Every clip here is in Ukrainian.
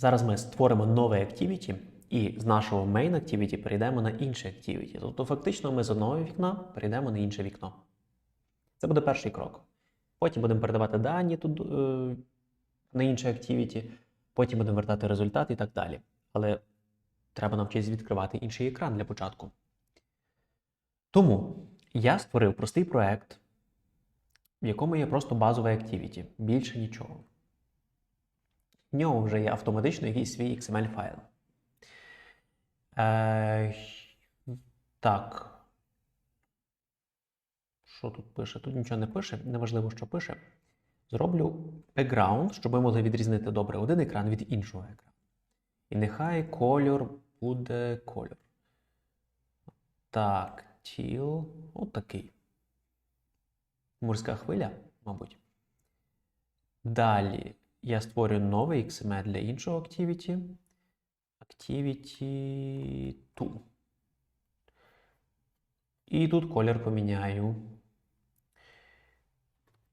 Зараз ми створимо нове activity і з нашого main activity перейдемо на інше activity. Тобто, фактично, ми з одного вікна перейдемо на інше вікно. Це буде перший крок. Потім будемо передавати дані тут, е, на інше activity, потім будемо вертати результат і так далі. Але треба навчитися відкривати інший екран для початку. Тому я створив простий проект, в якому є просто базове activity, більше нічого. В ньому вже є автоматично якийсь свій XML файл. Е, так. Що тут пише? Тут нічого не пише, неважливо, що пише. Зроблю background, щоб ми могли відрізнити добре один екран від іншого екрану. І нехай кольор буде кольор. Так, тіл. От такий. Морська хвиля, мабуть. Далі я створюю новий XML для іншого activity. Activity 2. І тут колір поміняю.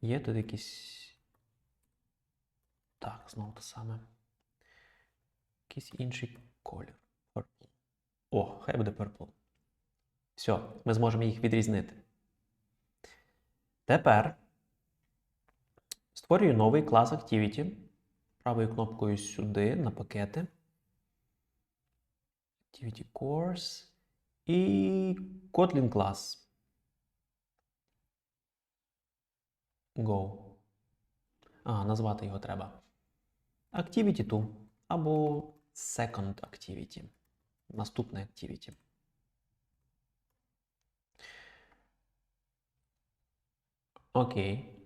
Є тут якийсь. Так, знову те саме. Якийсь інший колір. Purple. О, хай буде purple. Все, ми зможемо їх відрізнити. Тепер створюю новий клас Activity. Правою кнопкою сюди на пакети. Activity Course і Kotlin клас. Go. А, назвати його треба. Activity 2 або Second Activity. Наступне Activity. Окей.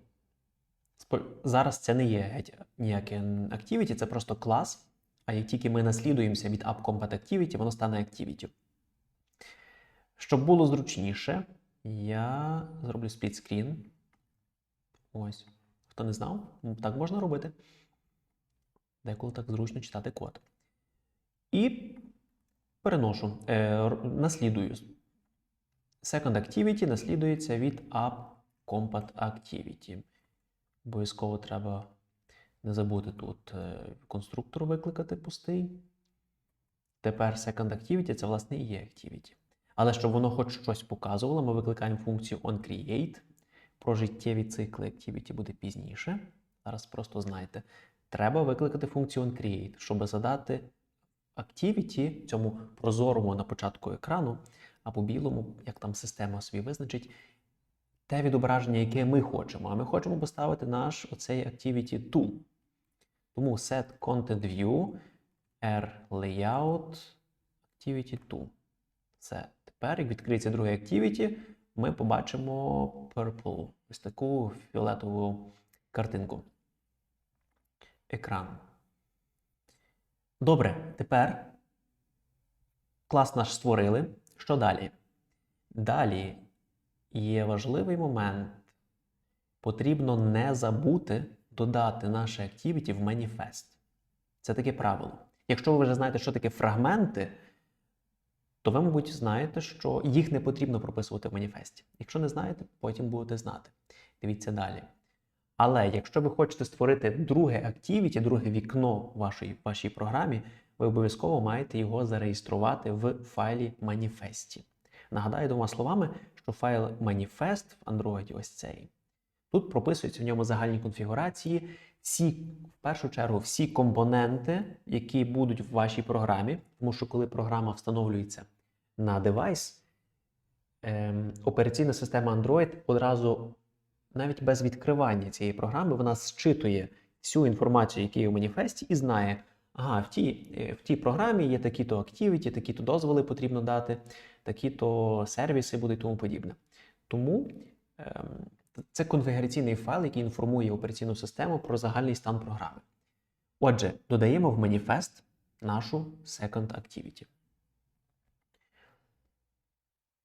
Зараз це не є геть ніяке Activity, це просто клас. А як тільки ми наслідуємося від AppCompat Activity, воно стане Activity. Щоб було зручніше, я зроблю сплітскрін. Ось. Хто не знав, так можна робити. Деколи так зручно читати код. І переношу, е, наслідую. Second Activity наслідується від AppCompat Activity. Обов'язково треба не забути тут е, конструктор викликати пустий. Тепер Second Activity це, власне, і є Activity. Але щоб воно хоч щось показувало, ми викликаємо функцію onCreate. Про життєві цикли Activity буде пізніше. Зараз просто знайте. Треба викликати функцію onCreate, щоб задати Activity цьому прозорому на початку екрану або білому, як там система собі визначить, те відображення, яке ми хочемо. А ми хочемо поставити наш оцей Activity 2. Тому set content view r layout activity 2. Це тепер, як відкриється друге activity, ми побачимо purple. Ось таку фіолетову картинку. Екран. Добре, тепер клас наш створили. Що далі? Далі є важливий момент. Потрібно не забути додати наше activity в маніфест. Це таке правило. Якщо ви вже знаєте, що таке фрагменти, то ви, мабуть, знаєте, що їх не потрібно прописувати в маніфесті. Якщо не знаєте, потім будете знати. Дивіться далі. Але якщо ви хочете створити друге activity, друге вікно в вашій, вашій програмі, ви обов'язково маєте його зареєструвати в файлі маніфесті. Нагадаю двома словами, що файл маніфест в Android ось цей. Тут прописуються в ньому загальні конфігурації, всі, в першу чергу, всі компоненти, які будуть в вашій програмі, тому що коли програма встановлюється на девайс, ем, операційна система Android одразу, навіть без відкривання цієї програми, вона зчитує всю інформацію, яка є в маніфесті, і знає, ага, в тій, е, в тій програмі є такі-то активіті, такі-то дозволи потрібно дати, такі-то сервіси будуть тому подібне. Тому ем, це конфігураційний файл, який інформує операційну систему про загальний стан програми. Отже, додаємо в маніфест нашу Second Activity.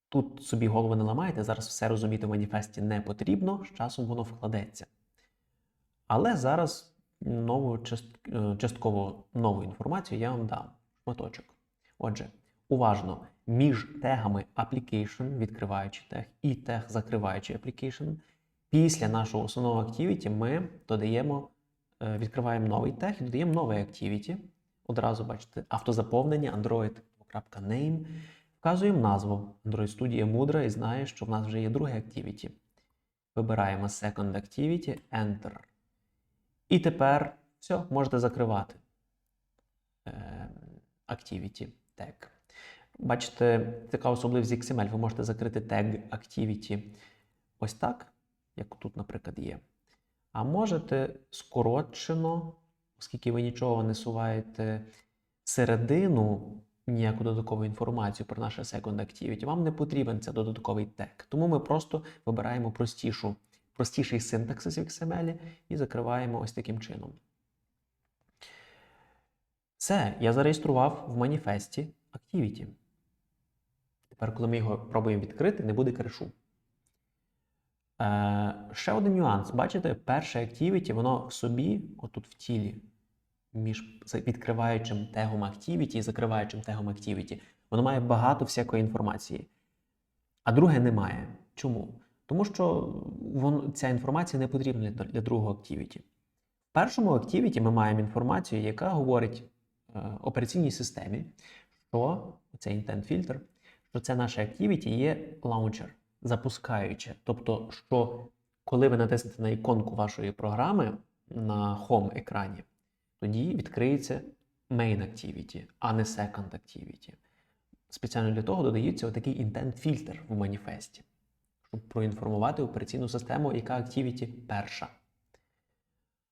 Тут собі голову не ламайте, зараз все розуміти в маніфесті не потрібно, з часом воно вкладеться. Але зараз нову, е, частково нову інформацію я вам дам шматочок. Отже, уважно, між тегами application, відкриваючи тег, і тег закриваючи application, після нашого основного activity ми додаємо, е, відкриваємо новий тег і додаємо новий activity. одразу бачите автозаповнення android.name. Вказуємо назву Android Studio мудра і знає, що в нас вже є друге activity. Вибираємо Second Activity, Enter. І тепер все, можете закривати е, Activity Tag. Бачите, така особливість XML. Ви можете закрити тег Activity ось так, як тут, наприклад, є. А можете скорочено, оскільки ви нічого не суваєте середину, ніяку додаткову інформацію про наше Second Activity, вам не потрібен це додатковий тег. Тому ми просто вибираємо простішу, простіший синтаксис в XML і закриваємо ось таким чином. Все, я зареєстрував в маніфесті Activity. Тепер, коли ми його пробуємо відкрити, не буде крешу. Е, ще один нюанс. Бачите, перше Activity, воно в собі, отут в тілі, між відкриваючим тегом Activity і закриваючим тегом Activity, воно має багато всякої інформації. А друге немає. Чому? Тому що вон, ця інформація не потрібна для, для другого Activity. В першому Activity ми маємо інформацію, яка говорить е, операційній системі, що intent filter, що це наше Activity є лаунчер, запускаюче. Тобто, що коли ви натиснете на іконку вашої програми на Home екрані, тоді відкриється Main Activity, а не Second Activity. Спеціально для того додається отакий filter в маніфесті, щоб проінформувати операційну систему, яка Activity перша.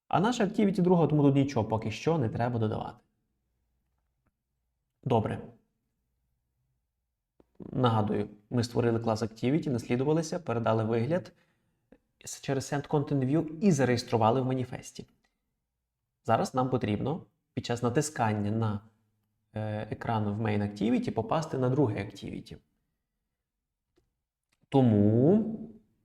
А наша Activity друга, тому тут нічого поки що не треба додавати. Добре. Нагадую, ми створили клас Activity, наслідувалися, передали вигляд через Send Content View і зареєстрували в маніфесті. Зараз нам потрібно під час натискання на е, екран в Main Activity попасти на друге Activity. Тому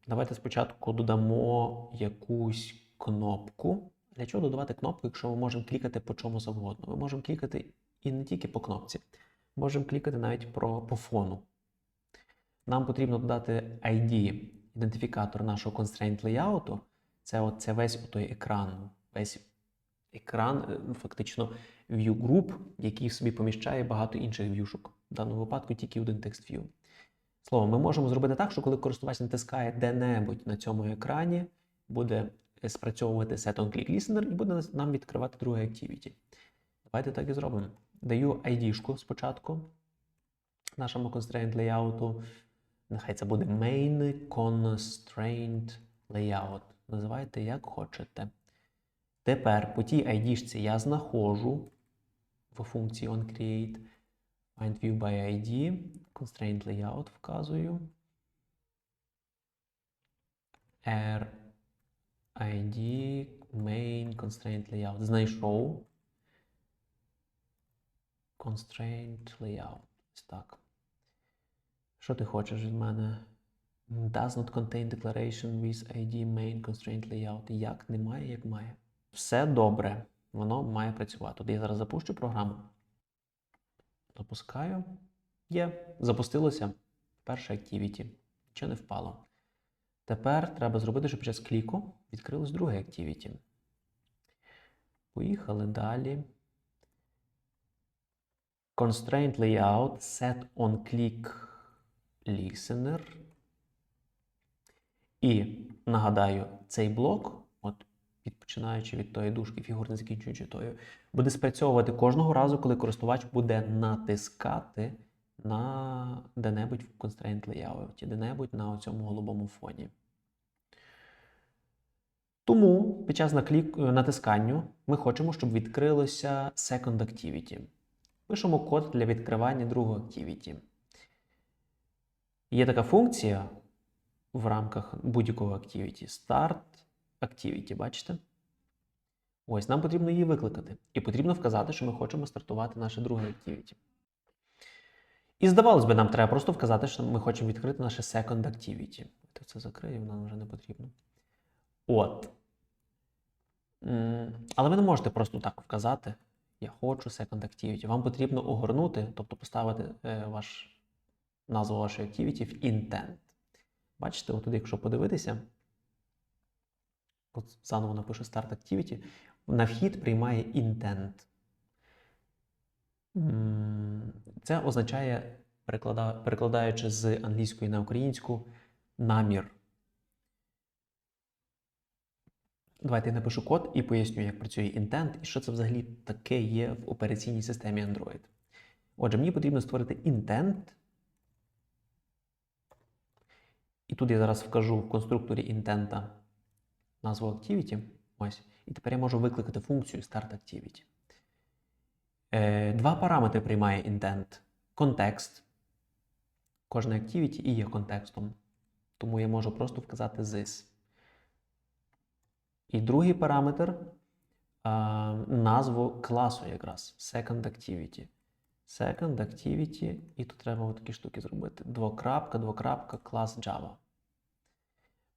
давайте спочатку додамо якусь кнопку. Для чого додавати кнопку, якщо ми можемо клікати по чому завгодно? Ми можемо клікати і не тільки по кнопці, можемо клікати навіть про, по фону. Нам потрібно додати ID, ідентифікатор нашого constraint layout. Це, от, це весь той екран, весь екран, е, фактично view group, який в собі поміщає багато інших в'юшок. В даному випадку тільки один текст view. Словом, ми можемо зробити так, що коли користувач натискає де-небудь на цьому екрані, буде спрацьовувати set on click listener і буде нам відкривати друге activity. Давайте так і зробимо. Даю ID-шку спочатку нашому constraint layout. Нехай це буде main constraint layout. Називайте як хочете. Тепер по тій ID я знаходжу в функції onCreate find view by ID, constraint layout вказую. R ID main constraint layout. Знайшов. Constraint layout. Так. Що ти хочеш від мене? Does not contain declaration with ID main constraint layout. Як немає, як має. Все добре. Воно має працювати. От я зараз запущу програму. Запускаю. Є. Запустилося перше Activity. Нічого не впало. Тепер треба зробити, щоб під час кліку відкрилось друге Activity. Поїхали далі. Constraint layout, set on click listener. І нагадаю, цей блок, от починаючи від тої дужки, фігурно закінчуючи тою, буде спрацьовувати кожного разу, коли користувач буде натискати на де-небудь в constraint layout, де-небудь на цьому голубому фоні. Тому під час наклік... натисканню ми хочемо, щоб відкрилося Second Activity. Пишемо код для відкривання другого Activity. Є така функція в рамках будь-якого Activity Start Activity, бачите? Ось, нам потрібно її викликати. І потрібно вказати, що ми хочемо стартувати наше друге Activity. І здавалось би, нам треба просто вказати, що ми хочемо відкрити наше Second Activity. То це закрию, нам вже не потрібно. От. Але ви не можете просто так вказати. Я хочу Second Activity. Вам потрібно огорнути, тобто поставити е, ваш, назву вашої Activity в intent. Бачите, отут, якщо подивитися, заново напишу Start Activity, на вхід приймає intent. Це означає, перекладаючи з англійської на українську, намір. Давайте я напишу код і поясню, як працює інтент і що це взагалі таке є в операційній системі Android. Отже, мені потрібно створити інтент. І тут я зараз вкажу в конструкторі інтента назву Activity. Ось. І тепер я можу викликати функцію Start Activity. Е, Два параметри приймає інтент. Контекст. Кожна activity і є контекстом. Тому я можу просто вказати this. І другий параметр а, назву класу якраз Second Activity. Second Activity, і тут треба отакі штуки зробити. Двокрапка, двокрапка, клас Java.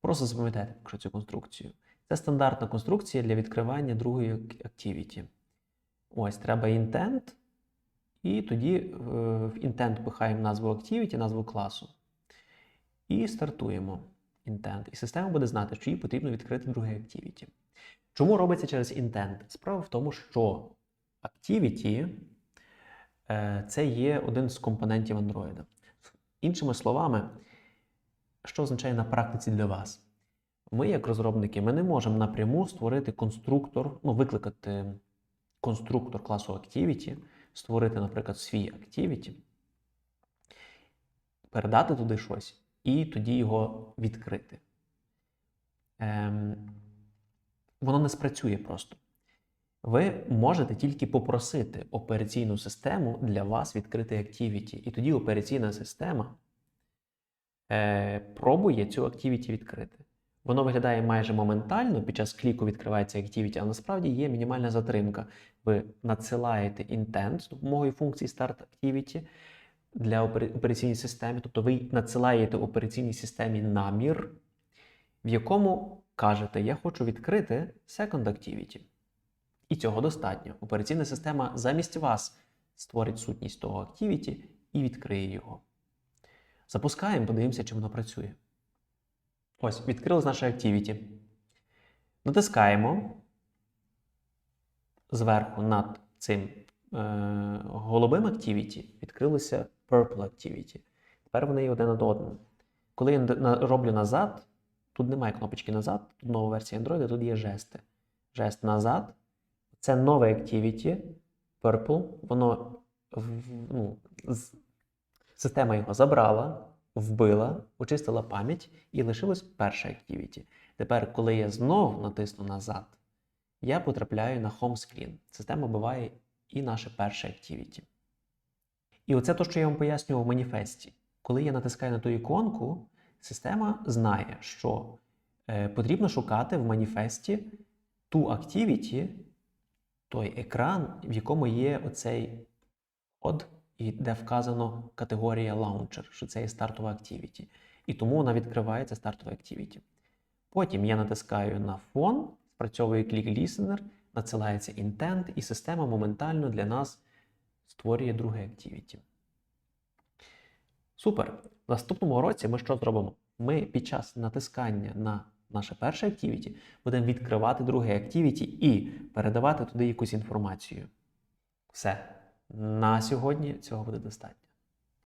Просто запам'ятайте якщо цю конструкцію. Це стандартна конструкція для відкривання другої Activity. Ось, треба intent, і тоді е, в intent пихаємо назву Activity, назву класу. І стартуємо intent. І система буде знати, що їй потрібно відкрити друге Activity. Чому робиться через intent? Справа в тому, що Activity е, це є один з компонентів Android. Іншими словами, що означає на практиці для вас? Ми, як розробники, ми не можемо напряму створити конструктор, ну, викликати конструктор класу Activity, створити, наприклад, свій Activity, передати туди щось і тоді його відкрити. Ем, воно не спрацює просто. Ви можете тільки попросити операційну систему для вас відкрити Activity. І тоді операційна система е, пробує цю Activity відкрити. Воно виглядає майже моментально, під час кліку відкривається Activity, але насправді є мінімальна затримка. Ви надсилаєте intent з допомогою функції Start Activity для опера- операційній системі, тобто ви надсилаєте операційній системі намір, в якому кажете, я хочу відкрити Second Activity. І цього достатньо. Операційна система замість вас створить сутність того Activity і відкриє його. Запускаємо, подивимося, чи воно працює. Ось, відкрилось наше Activity. Натискаємо зверху над цим е, голубим Activity відкрилося Purple Activity. Тепер вони є один над одним. Коли я роблю назад, тут немає кнопочки назад, тут нова версія Android, тут є жести. Жест назад. Це нове Activity Purple. Воно ну, система його забрала, вбила, очистила пам'ять і лишилось перше Activity. Тепер, коли я знову натисну назад, я потрапляю на Home Screen. Система буває і наше перше Activity. І оце те, що я вам пояснював в маніфесті. Коли я натискаю на ту іконку, система знає, що е, потрібно шукати в маніфесті ту Activity, той екран, в якому є оцей код, і де вказано категорія Launcher, що це є стартова Activity. І тому вона відкривається стартова Activity. Потім я натискаю на фон, спрацьовує клік Listener, надсилається intent, і система моментально для нас створює друге Activity. Супер! В наступному році ми що зробимо? Ми під час натискання на наше перше Activity будемо відкривати друге Activity і передавати туди якусь інформацію. Все. На сьогодні цього буде достатньо.